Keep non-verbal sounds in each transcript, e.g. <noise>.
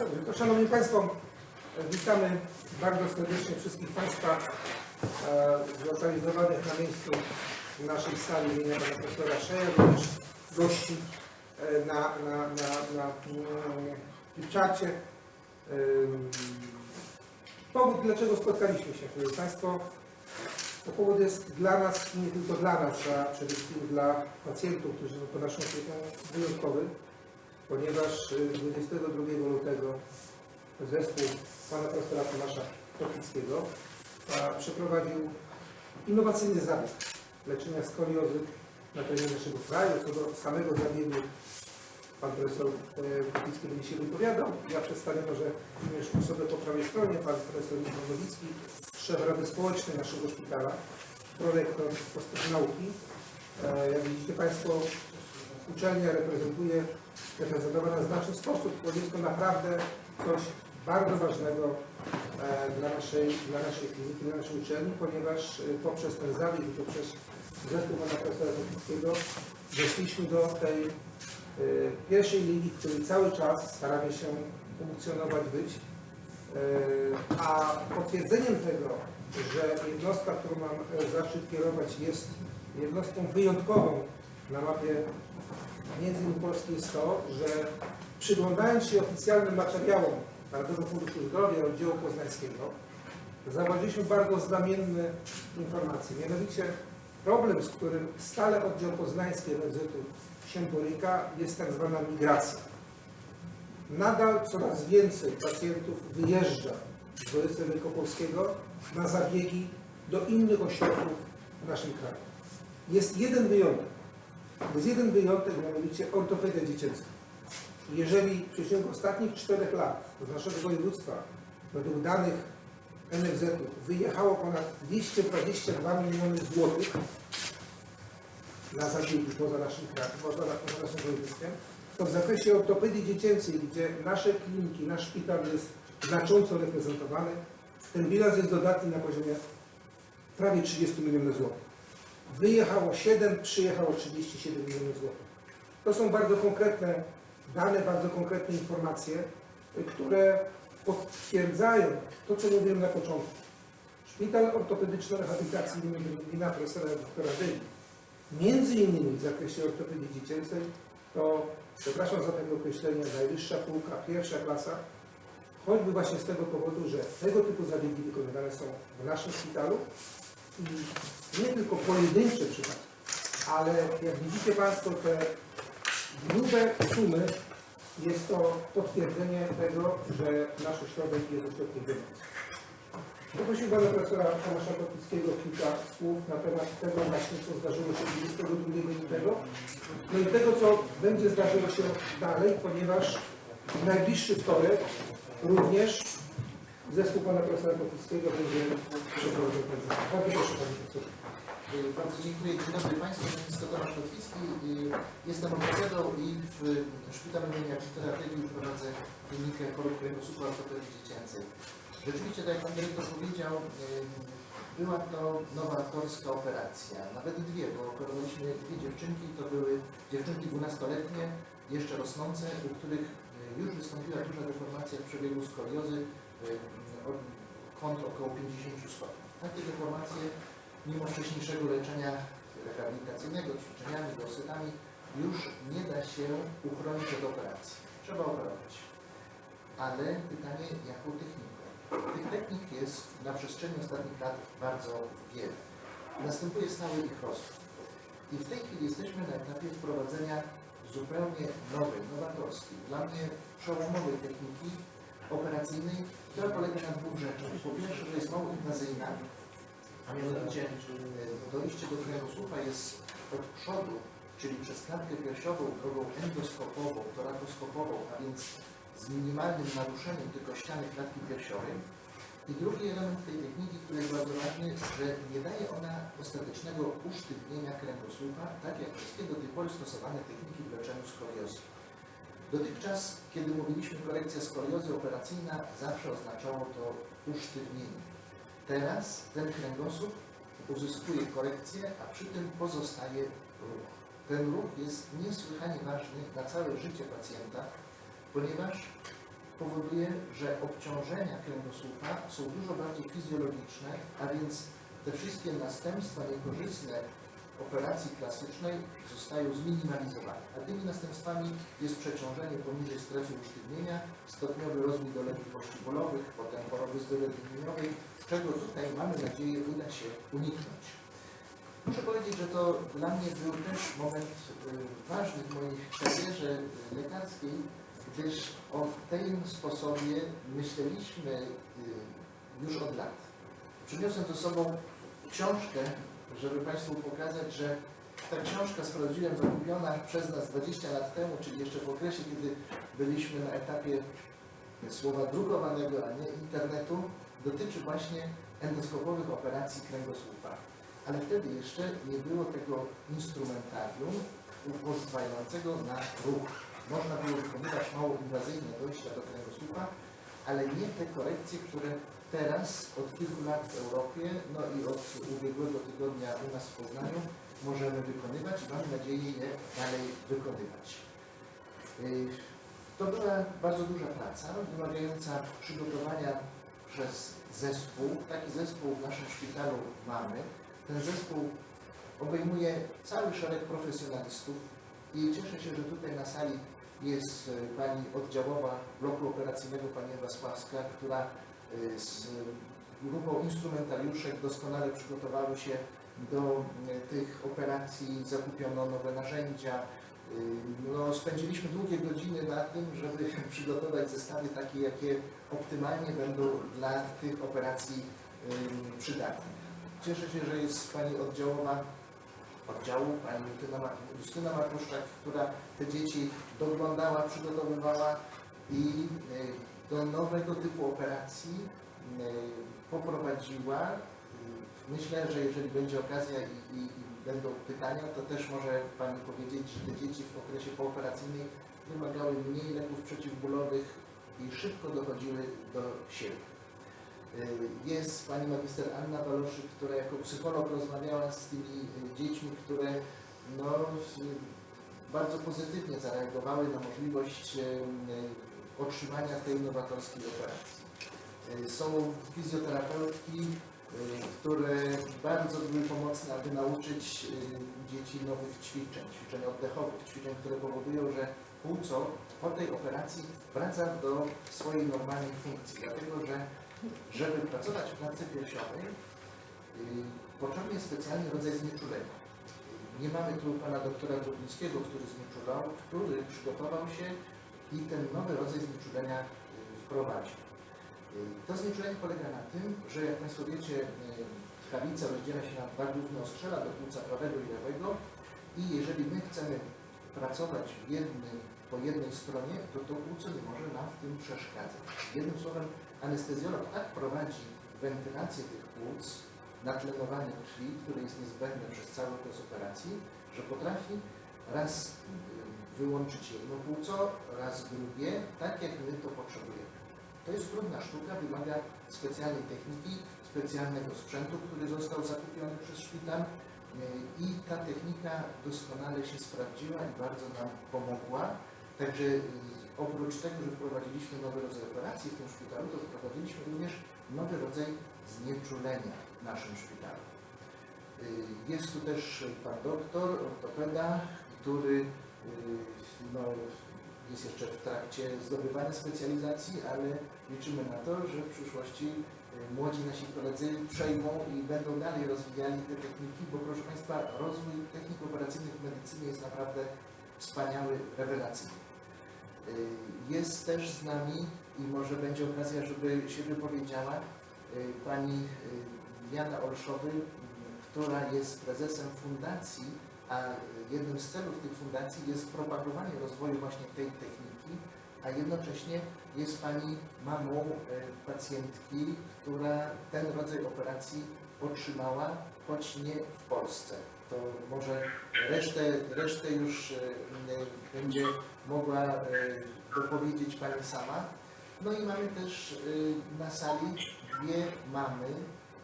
Dobrze, to Szanowni Państwo, witamy bardzo serdecznie wszystkich Państwa e, zlokalizowanych na miejscu naszej sali imienia Pana Profesora Szeja, również gości e, na, na, na, na mm, w czacie. Powód, dlaczego spotkaliśmy się, Szanowni Państwo, to powód jest dla nas nie tylko dla nas, a przede wszystkim dla pacjentów, którzy są pod naszą opieką wyjątkowy, ponieważ y, 22 lutego zespół pana profesora Tomasza Kotlickiego a, przeprowadził innowacyjny zabieg leczenia skoliozy na terenie naszego kraju. Co do samego zabiegu pan profesor e, Kotlicki będzie się wypowiadał. Ja przedstawię może również osobę po prawej stronie, pan profesor Michał Nowicki, szef Rady Społecznej naszego szpitala, prorektor Postęp Nauki. E, Jak widzicie Państwo, uczelnia reprezentuje, reprezentowana w znaczny sposób, bo jest to naprawdę coś bardzo ważnego e, dla naszej, dla naszej fizyki, dla naszej uczelni, ponieważ e, poprzez ten zabieg i poprzez zespół pana profesora Kotlickiego weszliśmy do tej e, pierwszej ligi, w której cały czas staramy się funkcjonować, być. A potwierdzeniem tego, że jednostka, którą mam zaszczyt kierować jest jednostką wyjątkową na mapie między innymi Polski jest to, że przyglądając się oficjalnym materiałom Narodowego Funduszu Zdrowia oddziału poznańskiego, zauważyliśmy bardzo znamienne informacje. Mianowicie problem, z którym stale oddział poznański NFZ-u się boryka, jest tak zwana migracja. Nadal coraz więcej pacjentów wyjeżdża z województwa wielkopolskiego na zabiegi do innych ośrodków w naszym kraju. Jest jeden wyjątek. Jest jeden wyjątek, mianowicie ortopedia dziecięca. Jeżeli w przeciągu ostatnich czterech lat z naszego województwa, według danych NFZ-u, wyjechało ponad 222 miliony złotych na zabiegi poza naszym krajem, poza, poza naszym województwem, to w zakresie ortopedii dziecięcej, gdzie nasze kliniki, nasz szpital jest znacząco reprezentowany, ten bilans jest dodatni na poziomie prawie 30 milionów złotych. Wyjechało 7, przyjechało 37 milionów złotych. To są bardzo konkretne dane, bardzo konkretne informacje, które potwierdzają to, co mówiłem na początku. Szpital ortopedyczno-rehabilitacyjny imienia profesora doktora Dyli, między innymi w zakresie ortopedii dziecięcej, to, przepraszam za takie określenie, najwyższa półka, pierwsza klasa, choćby właśnie z tego powodu, że tego typu zabiegi wykonywane są w naszym szpitalu nie tylko pojedyncze przypadki, ale jak widzicie Państwo, te grube sumy jest to potwierdzenie tego, że nasz ośrodek jest ośrodkiem wiodącym. Poprosił Pana Profesora Tomasza Kotlickiego kilka słów na temat tego właśnie, co zdarzyło się 22 lutego, no i tego, co będzie zdarzyło się dalej, ponieważ w najbliższy wtorek również zespół Pana Profesora Kotlickiego będzie przeprowadzał ten zabieg. Bardzo proszę Panie Profesorze. Bardzo dziękuję. Dzień dobry Państwu. Nazwisko Tomasz Kotwicki. Y, Jestem ortopedą i w szpitalu imienia Wiktora Tegiu prowadzę klinikę chorób kręgosłupa ortopedii dziecięcej. Rzeczywiście, tak jak Pan Dyrektor powiedział, y, była to nowatorska operacja. Nawet dwie, bo operowaliśmy dwie dziewczynki. To były dziewczynki 12-letnie, jeszcze rosnące, u których y, już wystąpiła duża deformacja w przebiegu skoliozy kąt około 50 stopni. Takie deformacje mimo wcześniejszego leczenia rehabilitacyjnego, ćwiczeniami, gorsetami, już nie da się uchronić od operacji. Trzeba operować. Ale pytanie, jaką techniką? Tych technik jest na przestrzeni ostatnich lat bardzo wiele. Następuje stały ich rozwój. I w tej chwili jesteśmy na etapie wprowadzenia zupełnie nowej, nowatorskiej, dla mnie przełomowej techniki operacyjnej, która polega na dwóch rzeczach. Po pierwsze, że jest mało inwazyjna, a mianowicie y, dojście do kręgosłupa jest od przodu, czyli przez klatkę piersiową drogą endoskopową, torakoskopową, a więc z minimalnym naruszeniem tylko ściany klatki piersiowej. I drugi element tej techniki, który jest bardzo ważny, że nie daje ona ostatecznego usztywnienia kręgosłupa, tak jak wszystkie do tej pory stosowane techniki w leczeniu skoliozy. Dotychczas, kiedy mówiliśmy korekcja skoliozy operacyjna, zawsze oznaczało to usztywnienie. Teraz ten kręgosłup uzyskuje korekcję, a przy tym pozostaje ruch. Ten ruch jest niesłychanie ważny na całe życie pacjenta, ponieważ powoduje, że obciążenia kręgosłupa są dużo bardziej fizjologiczne, a więc te wszystkie następstwa niekorzystne operacji klasycznej zostają zminimalizowane. A tymi następstwami jest przeciążenie poniżej strefy usztywnienia, stopniowy rozwój dolegliwości bólowych, potem choroby zdolegliwowej, czego tutaj mamy nadzieję uda się uniknąć. Muszę powiedzieć, że to dla mnie był też moment y, ważny w mojej karierze lekarskiej, gdyż o tym sposobie myśleliśmy y, już od lat. Przyniosłem ze sobą książkę, żeby Państwu pokazać, że ta książka, sprawdziłem, zakupiona przez nas 20 lat temu, czyli jeszcze w okresie, kiedy byliśmy na etapie słowa drukowanego, a nie internetu, dotyczy właśnie endoskopowych operacji kręgosłupa. Ale wtedy jeszcze nie było tego instrumentarium pozwalającego na ruch. Można było wykonywać mało inwazyjne dojścia do kręgosłupa, ale nie te korekcje, które teraz od kilku lat w Europie, no i od ubiegłego tygodnia u nas w Poznaniu możemy wykonywać i mam nadzieję je dalej wykonywać. To była bardzo duża praca, wymagająca przygotowania przez zespół. Taki zespół w naszym szpitalu mamy. Ten zespół obejmuje cały szereg profesjonalistów i cieszę się, że tutaj na sali jest e, pani oddziałowa bloku operacyjnego, pani Ewa Sławska, która z grupą instrumentariuszek doskonale przygotowały się do e, tych operacji, zakupiono nowe narzędzia. E, No, spędziliśmy długie godziny na tym, żeby <laughs> przygotować zestawy takie, jakie optymalnie będą dla tych operacji przydatne. Cieszę się, że jest Pani oddziałowa oddziału, Pani Justyna, Ma- Justyna Matuszczak, która te dzieci doglądała, przygotowywała i do nowego typu operacji e, poprowadziła. E, Myślę, że jeżeli będzie okazja i, i, i będą pytania, to też może Pani powiedzieć, że te dzieci w okresie pooperacyjnym wymagały mniej leków przeciwbólowych i szybko dochodziły do siebie. Y, Jest pani magister Anna Baloszyk, która jako psycholog rozmawiała z tymi y, dziećmi, które no, bardzo pozytywnie zareagowały na możliwość otrzymania tej nowatorskiej operacji. Y, Są fizjoterapeutki, y, które bardzo były pomocne, aby nauczyć y, dzieci nowych ćwiczeń, ćwiczeń oddechowych, ćwiczeń, które powodują, że płuco po tej operacji wraca do swojej normalnej funkcji, dlatego że żeby pracować w klatce piersiowej, potrzebny jest specjalny rodzaj znieczulenia. Nie mamy tu pana doktora Grubińskiego, który znieczulał, który przygotował się i ten nowy rodzaj znieczulenia yy, wprowadził. Yy, To znieczulenie polega na tym, że jak Państwo wiecie, yy, tchawica rozdziela się na dwa główne ostrzela, do płuca prawego i lewego i jeżeli my chcemy pracować w jednym, po jednej stronie, to to płuco nie może nam w tym przeszkadzać. Jednym słowem, anestezjolog tak prowadzi wentylację tych płuc, natlenowanie krwi, które jest niezbędne przez cały okres operacji, że potrafi raz wyłączyć jedno płuco, raz drugie, tak jak my to potrzebujemy. To jest trudna sztuka, wymaga specjalnej techniki, specjalnego sprzętu, który został zakupiony przez szpital y, i ta technika doskonale się sprawdziła i bardzo nam pomogła. Także y, oprócz tego, że wprowadziliśmy nowy rodzaj operacji w tym szpitalu, to wprowadziliśmy również nowy rodzaj znieczulenia w naszym szpitalu. Y, Jest tu też pan doktor, ortopeda, który y, no, jest jeszcze w trakcie zdobywania specjalizacji, ale liczymy na to, że w przyszłości y, młodzi nasi koledzy przejmą i będą dalej rozwijali te techniki, bo proszę Państwa, rozwój technik operacyjnych w medycynie jest naprawdę wspaniały, rewelacyjny. Y, Jest też z nami i może będzie okazja, żeby się wypowiedziała pani Jana Olszowy, która jest prezesem fundacji, a jednym z celów tej fundacji jest propagowanie rozwoju właśnie tej techniki, a jednocześnie jest pani mamą y, pacjentki, która ten rodzaj operacji otrzymała, choć nie w Polsce. To może resztę, resztę już y, będzie mogła y, dopowiedzieć Pani sama. No i mamy też na sali dwie mamy.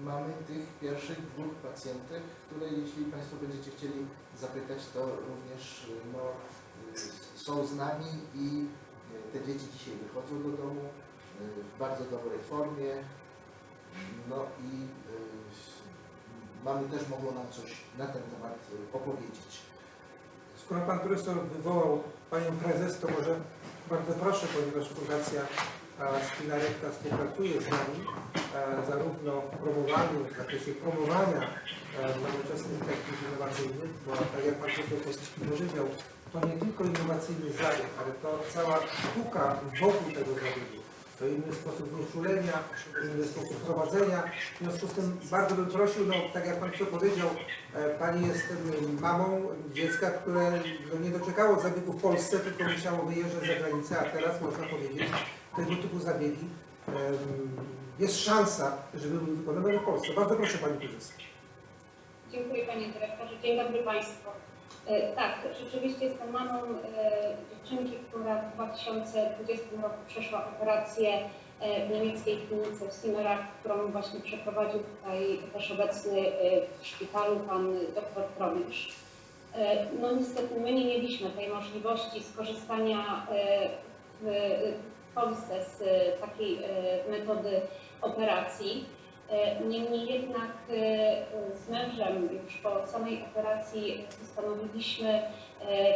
Mamy tych pierwszych dwóch pacjentek, które jeśli Państwo będziecie chcieli zapytać, to również y, no, y, są z nami i Te dzieci dzisiaj wychodzą do domu w bardzo dobrej formie. No i mamy też mogło nam coś na ten temat opowiedzieć. Skoro Pan Profesor wywołał Panią Prezes, to może bardzo proszę, ponieważ Fundacja e, Spinarekta współpracuje z nami e, zarówno w promowaniu, w zakresie promowania e, nowoczesnych technik innowacyjnych, bo tak jak Pan Profesor powiedział, to nie tylko innowacyjny zabieg, ale to cała sztuka wokół tego zabiegu. To inny sposób wnieczulenia, inny sposób prowadzenia. W związku z tym bardzo bym prosił, no tak jak Pan powiedział, e, Pani jest mamą dziecka, które no, nie doczekało zabiegu w Polsce, tylko musiało wyjeżdżać za granicę, a teraz można powiedzieć, tego typu zabiegi jest szansa, żeby były wykonywane w Polsce. Bardzo proszę Pani Prezes. Dziękuję Panie Dyrektorze. Dzień dobry Państwu. E, Tak, rzeczywiście jestem mamą e, dziewczynki, która w 2020 roku przeszła operację e, w niemieckiej klinice w Simmerach, którą właśnie przeprowadził tutaj też obecny w szpitalu pan dr Promisz. E, No niestety my nie mieliśmy tej możliwości skorzystania w Polsce z e, takiej e, metody operacji. E, Niemniej jednak z mężem już po samej operacji postanowiliśmy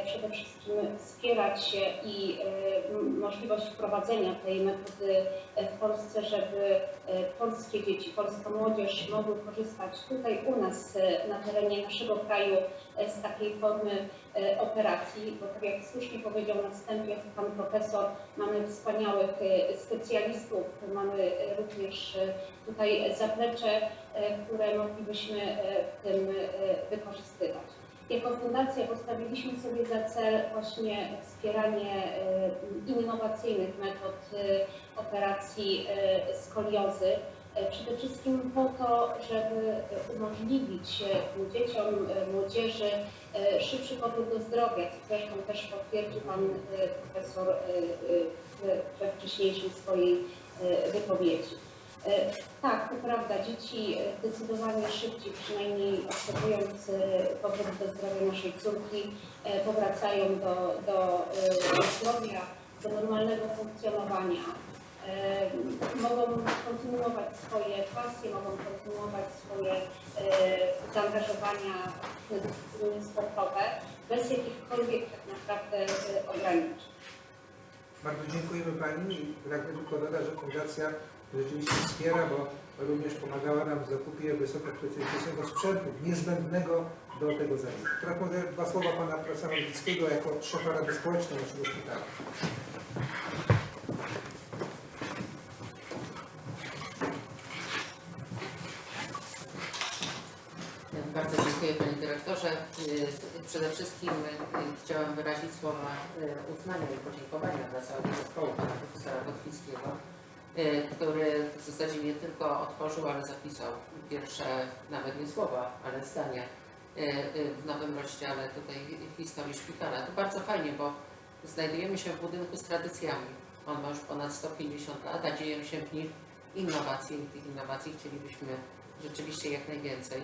przede wszystkim wspierać się i e, możliwość wprowadzenia tej metody e, w Polsce, żeby e, polskie dzieci, polska młodzież mogły korzystać tutaj u nas e, na terenie naszego kraju e, z takiej formy e, operacji, bo tak jak słusznie powiedział na wstępie pan profesor, mamy wspaniałych e, specjalistów, mamy e, również e, tutaj zaplecze, e, które moglibyśmy e, w tym e, wykorzystywać. Jako fundacja postawiliśmy sobie za cel właśnie wspieranie e, innowacyjnych metod e, operacji e, skoliozy. Przede wszystkim po to, żeby umożliwić dzieciom, młodzieży szybszy powrót do zdrowia, co zresztą też potwierdził pan profesor we wcześniejszej swojej wypowiedzi. E, Tak, to prawda, dzieci e, zdecydowanie szybciej, przynajmniej obserwując e, powrót do zdrowia naszej córki, powracają do, do zdrowia, do normalnego funkcjonowania. Mogą kontynuować swoje pasje, mogą kontynuować swoje zaangażowania sportowe bez jakichkolwiek tak naprawdę ograniczeń. Bardzo dziękujemy Pani i pragnę tylko dodać, że Fundacja rzeczywiście wspiera, bo również pomagała nam w zakupie wysokospecjalistycznego sprzętu niezbędnego do tego zabiegu. Teraz może dwa słowa Pana Profesora Nowickiego jako szefa Rady Społecznej naszego szpitala. Bardzo dziękuję Panie Dyrektorze. Y, Przede wszystkim y, chciałam wyrazić słowa y, uznania i podziękowania dla całego zespołu Pana Profesora Kotwickiego, który w zasadzie nie tylko otworzył, ale zapisał pierwsze, nawet nie słowa, ale zdania y, y, w nowym rozdziale tutaj w historii szpitala. To bardzo fajnie, bo znajdujemy się w budynku z tradycjami. On ma już ponad 150 lat, a dzieją się w nim innowacje i tych innowacji chcielibyśmy rzeczywiście jak najwięcej.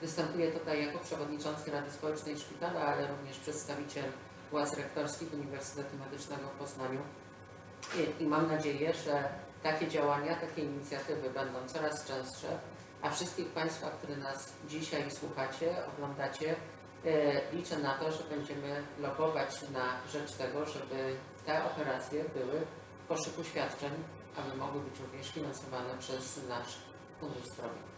Występuję tutaj jako przewodniczący Rady Społecznej Szpitala, ale również przedstawiciel władz rektorskich Uniwersytetu Medycznego w Poznaniu. I, I mam nadzieję, że takie działania, takie inicjatywy będą coraz częstsze, a wszystkich Państwa, którzy nas dzisiaj słuchacie, oglądacie, e, liczę na to, że będziemy lobować na rzecz tego, żeby te operacje były w koszyku świadczeń, aby mogły być również finansowane przez nasz Fundusz Zdrowia.